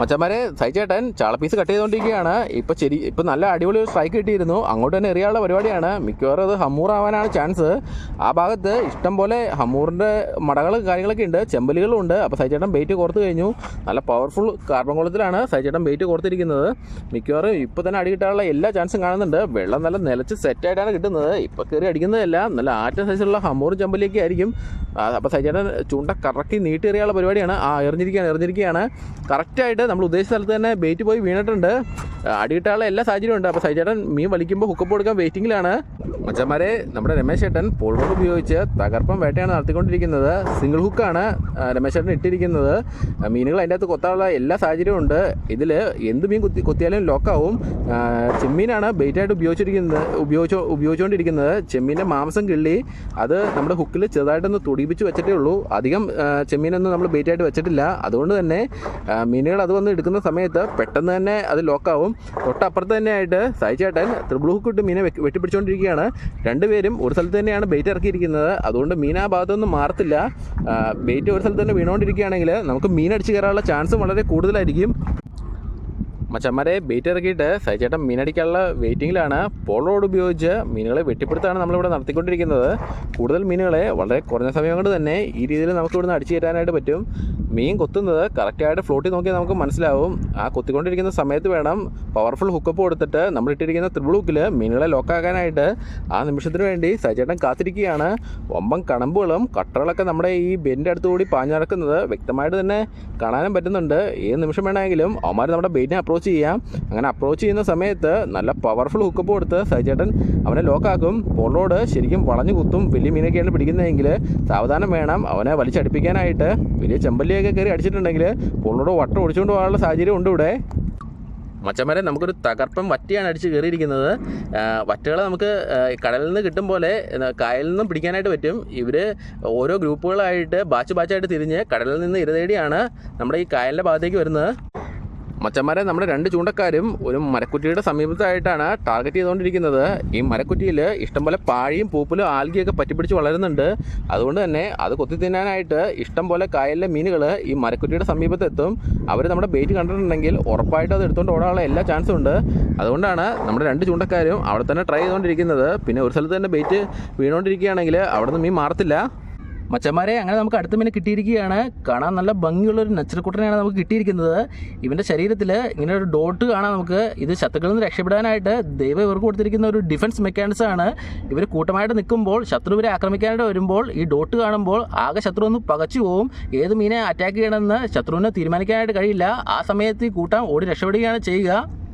മച്ചന്മാരെ സൈച്ചേട്ടൻ ചാളപ്പീസ് കട്ട് ചെയ്തുകൊണ്ടിരിക്കുകയാണ് ഇപ്പൊ ശരി ഇപ്പൊ നല്ല അടിപൊളി ഒരു സ്ട്രൈക്ക് കിട്ടിയിരുന്നു. അങ്ങോട്ട് തന്നെ എറിയാനുള്ള പരിപാടിയാണ്. മിക്കവാറും അത് ഹമ്മൂർ ആവാനാണ് ചാൻസ് ആ ഭാഗത്ത് ഇഷ്ടം പോലെ ഹമ്മൂറിന്റെ മടകൾ കാര്യങ്ങളൊക്കെ ഉണ്ട്. ചെമ്പലുകളും ഉണ്ട്. അപ്പോൾ സഹിച്ചേട്ടൻ ബെയ്റ്റ് കോർത്ത് കഴിഞ്ഞു. നല്ല പവർഫുൾ കാർബൺ കുളത്തിലാണ് സഹിച്ചേട്ടൻ ബെയ്റ്റ് കോർത്തിരിക്കുന്നത്. മിക്കവാറും ഇപ്പോൾ തന്നെ അടി കിട്ടാനുള്ള എല്ലാ ചാൻസും കാണുന്നുണ്ട്. വെള്ളം നല്ല നിലച്ച് സെറ്റായിട്ടാണ് കിട്ടുന്നത്. ഇപ്പോൾ കയറി അടിക്കുന്നതല്ല. നല്ല ആറ്റ സൈസിലുള്ള ഹമ്മൂറും ചെമ്പലിയൊക്കെ ആയിരിക്കും. അപ്പോൾ സഹിച്ചേട്ടൻ ചൂണ്ട കറക്റ്റ് നീട്ടി എറിയാനുള്ള പരിപാടിയാണ്. ആ എറിഞ്ഞിരിക്കുകയാണ് എറിഞ്ഞിരിക്കുകയാണ്. കറക്റ്റായിട്ട് നമ്മൾ ഉദ്ദേശിച്ച സ്ഥലത്ത് തന്നെ ബേറ്റ് പോയി വീണിട്ടുണ്ട്. അടി കിട്ടാനുള്ള എല്ലാ സാഹചര്യവും ഉണ്ട്. അപ്പോൾ സൈചേട്ടൻ മീൻ വലിക്കുമ്പോൾ ഹുക്കപ്പ് കൊടുക്കാൻ വെയിറ്റിംഗിലാണ് മച്ചന്മാരെ നമ്മുടെ രമേശ് ചേട്ടൻ പോൾ റോഡ് ഉപയോഗിച്ച് തകർപ്പം വേട്ടയാണ് നടത്തിക്കൊണ്ടിരിക്കുന്നത്. സിംഗിൾ ഹുക്കാണ് രമേശ് ചേട്ടൻ ഇട്ടിരിക്കുന്നത്. മീനുകൾ അതിന്റെ അകത്ത് കൊത്താനുള്ള എല്ലാ സാഹചര്യവും ഉണ്ട്. ഇതിൽ എന്ത് മീൻ കുത്തി കൊത്തിയാലും ലോക്കാവും ചെമ്മീനാണ് ബെയ്റ്റായിട്ട് ഉപയോഗിച്ചിരിക്കുന്നത് ഉപയോഗിച്ചോ ഉപയോഗിച്ചുകൊണ്ടിരിക്കുന്നത്. ചെമ്മീന്റെ മാംസം കിള്ളി അത് നമ്മുടെ ഹുക്കിൽ ചെറുതായിട്ടൊന്ന് തുടിപ്പിച്ച് വെച്ചിട്ടേ ഉള്ളൂ. അധികം ചെമ്മീനൊന്നും നമ്മൾ ബെയ്റ്റായിട്ട് വെച്ചിട്ടില്ല. അതുകൊണ്ട് തന്നെ മീനുകൾ അത് വന്ന് എടുക്കുന്ന സമയത്ത് പെട്ടെന്ന് തന്നെ അത് ലോക്കാവും തൊട്ടപ്പുറത്ത് തന്നെയായിട്ട് സായിച്ചേട്ടൻ ഇട്ട് മീനെ വെട്ടിപ്പിടിച്ചുകൊണ്ടിരിക്കുകയാണ് രണ്ടുപേരും ഒരു സ്ഥലത്ത് തന്നെയാണ് ബെയ്റ്റ് ഇറക്കിയിരിക്കുന്നത്. അതുകൊണ്ട് മീൻ ആ ഭാഗത്തൊന്നും മാറത്തില്ല. ബെയ്റ്റ് ഒരു സ്ഥലത്ത് തന്നെ വീണുകൊണ്ടിരിക്കുകയാണെങ്കിൽ നമുക്ക് മീൻ അടിച്ച് കയറാനുള്ള ചാൻസ് വളരെ കൂടുതലായിരിക്കും. മച്ചന്മാരെ ബെയ്റ്റ് ഇറക്കിയിട്ട് സൈചേട്ടൻ മീനടിക്കാനുള്ള വെയിറ്റിങ്ങിലാണ് പോളോട് ഉപയോഗിച്ച് മീനുകളെ വെട്ടിപ്പിടുത്താണ് നമ്മളിവിടെ നടത്തിക്കൊണ്ടിരിക്കുന്നത്. കൂടുതൽ മീനുകളെ വളരെ കുറഞ്ഞ സമയം കൊണ്ട് തന്നെ ഈ രീതിയിൽ നമുക്ക് ഇവിടുന്ന് അടിച്ചു കയറ്റാനായിട്ട് പറ്റും. മീൻ കൊത്തുന്നത് കറക്റ്റായിട്ട് ഫ്ലോട്ടിൽ നോക്കിയാൽ നമുക്ക് മനസ്സിലാവും. ആ കൊത്തിക്കൊണ്ടിരിക്കുന്ന സമയത്ത് വേണം പവർഫുൾ ഹുക്കപ്പ് കൊടുത്തിട്ട് നമ്മൾ ഇട്ടിരിക്കുന്ന ത്രിബിൾ ഹുക്കിൽ മീനുകളെ ലോക്കാക്കാനായിട്ട് ആ നിമിഷത്തിന് വേണ്ടി സൈചേട്ടൻ കാത്തിരിക്കുകയാണ്. ഒമ്പം കണമ്പുകളും കട്ടറുകളൊക്കെ നമ്മുടെ ഈ ബെന്റെ അടുത്തുകൂടി പാഞ്ഞടക്കുന്നത് വ്യക്തമായിട്ട് തന്നെ കാണാനും പറ്റുന്നുണ്ട്. ഏത് നിമിഷം വേണമെങ്കിലും അവന്മാർ നമ്മുടെ ബെയിറ്റിനെ അപ്രോച്ച് ചെയ്യാം. അങ്ങനെ അപ്രോച്ച് ചെയ്യുന്ന സമയത്ത് നല്ല പവർഫുൾ ഹുക്കപ്പ് കൊടുത്ത് സജേട്ടൻ അവനെ ലോക്കാക്കും പോളോട് ശരിക്കും വളഞ്ഞു കുത്തും. വലിയ മീനൊക്കെയാണ് പിടിക്കുന്നതെങ്കിൽ സാവധാനം വേണം. അവനെ വലിച്ചടിപ്പിക്കാനായിട്ട് വലിയ ചെമ്പല്ലിയൊക്കെ കയറി അടിച്ചിട്ടുണ്ടെങ്കിൽ പോളോട് വട്ടം ഒടിച്ചുകൊണ്ട് പോകാനുള്ള സാഹചര്യം ഉണ്ട് ഇവിടെ. മച്ചന്മാരെ നമുക്കൊരു തകർപ്പം വറ്റിയാണ് അടിച്ച് കയറിയിരിക്കുന്നത്. വറ്റകളെ നമുക്ക് കടലിൽ നിന്ന് കിട്ടും പോലെ കായലിൽ നിന്നും പിടിക്കാനായിട്ട് പറ്റും. ഇവർ ഓരോ ഗ്രൂപ്പുകളായിട്ട് ബാച്ച് ബാച്ചായിട്ട് തിരിഞ്ഞ് കടലിൽ നിന്ന് ഇരതേടിയാണ് നമ്മുടെ ഈ കായലിന്റെ ഭാഗത്തേക്ക് വരുന്നത്. മച്ചന്മാരെ നമ്മുടെ രണ്ട് ചൂണ്ടക്കാരും ഒരു മരക്കുറ്റിയുടെ സമീപത്തായിട്ടാണ് ടാർഗറ്റ് ചെയ്തുകൊണ്ടിരിക്കുന്നത്. ഈ മരക്കുറ്റിയിൽ ഇഷ്ടംപോലെ പാഴിയും പൂപ്പലും ആൽഗിയൊക്കെ പറ്റിപ്പിടിച്ച് വളരുന്നുണ്ട്. അതുകൊണ്ട് തന്നെ അത് കൊത്തി തിന്നാനായിട്ട് ഇഷ്ടംപോലെ കായലിലെ മീനുകൾ ഈ മരക്കുറ്റിയുടെ സമീപത്തെത്തും. അവർ നമ്മുടെ ബെയ്റ്റ് കണ്ടിട്ടുണ്ടെങ്കിൽ ഉറപ്പായിട്ട് അത് എടുത്തുകൊണ്ട് ഓടാനുള്ള എല്ലാ ചാൻസും ഉണ്ട്. അതുകൊണ്ടാണ് നമ്മുടെ രണ്ട് ചൂണ്ടക്കാരും അവിടെ തന്നെ ട്രൈ ചെയ്തുകൊണ്ടിരിക്കുന്നത്. പിന്നെ ഒരു സ്ഥലത്ത് തന്നെ ബെയ്റ്റ് വീണുകൊണ്ടിരിക്കുകയാണെങ്കിൽ അവിടെ നിന്ന് മീൻ മാറത്തില്ല. മച്ചന്മാരെ അങ്ങനെ നമുക്ക് അടുത്ത മീനെ കിട്ടിയിരിക്കുകയാണ്. കാണാൻ നല്ല ഭംഗിയുള്ള ഒരു നച്ചരക്കുട്ടനെയാണ് നമുക്ക് കിട്ടിയിരിക്കുന്നത്. ഇവന്റെ ശരീരത്തിൽ ഇങ്ങനെ ഒരു ഡോട്ട് കാണാം നമുക്ക്. ഇത് ശത്രുക്കളിൽ നിന്ന് രക്ഷപ്പെടാനായിട്ട് ദൈവം ഇവർക്ക് കൊടുത്തിരിക്കുന്ന ഒരു ഡിഫൻസ് മെക്കാനിസം ആണ്. ഇവർ കൂട്ടമായിട്ട് നിൽക്കുമ്പോൾ ശത്രു ഇവരെ ആക്രമിക്കാനായിട്ട് വരുമ്പോൾ ഈ ഡോട്ട് കാണുമ്പോൾ ആകെ ശത്രു ഒന്ന് പകച്ചു പോവും. ഏത് മീനെ അറ്റാക്ക് ചെയ്യണമെന്ന് ശത്രുവിനെ തീരുമാനിക്കാനായിട്ട് കഴിയില്ല. ആ സമയത്ത് ഈ കൂട്ടം ഓടി രക്ഷപ്പെടുകയാണ് ചെയ്യുക.